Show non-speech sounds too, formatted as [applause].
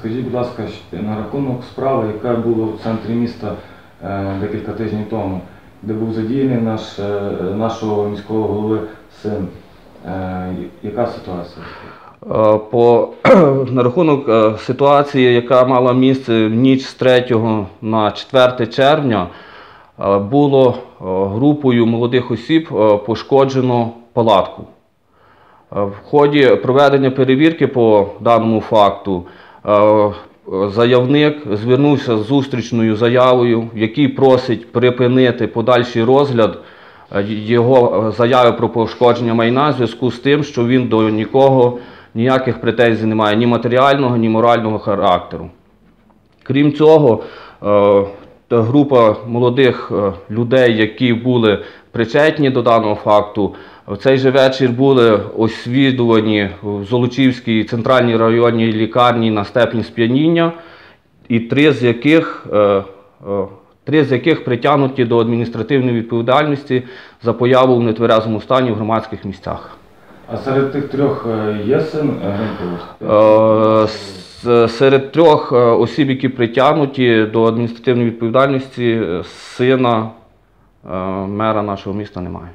Скажіть, будь ласка, на рахунок справи, яка була в центрі міста е, декілька тижнів тому, де був задіяний наш, е, нашого міського голови син. Е, яка ситуація? По [clears throat] на рахунок ситуації, яка мала місце в ніч з 3 на 4 червня, було групою молодих осіб пошкоджено палатку. В ході проведення перевірки по даному факту заявник звернувся з зустрічною заявою, в якій просить припинити подальший розгляд е, його е, заяви про пошкодження майна в зв'язку з тим, що він до нікого ніяких претензій не має ні матеріального, ні морального характеру. Крім цього, е, та група молодих е, людей, які були причетні до даного факту, в цей же вечір були освідувані в Золочівській центральній районній лікарні на степінь сп'яніння, і три з яких, е, е, три з яких притягнуті до адміністративної відповідальності за появу в нетверезому стані в громадських місцях. А серед тих трьох е, є син е, Гринькович? Е, Серед трьох осіб, які притягнуті до адміністративної відповідальності, сина мера нашого міста немає.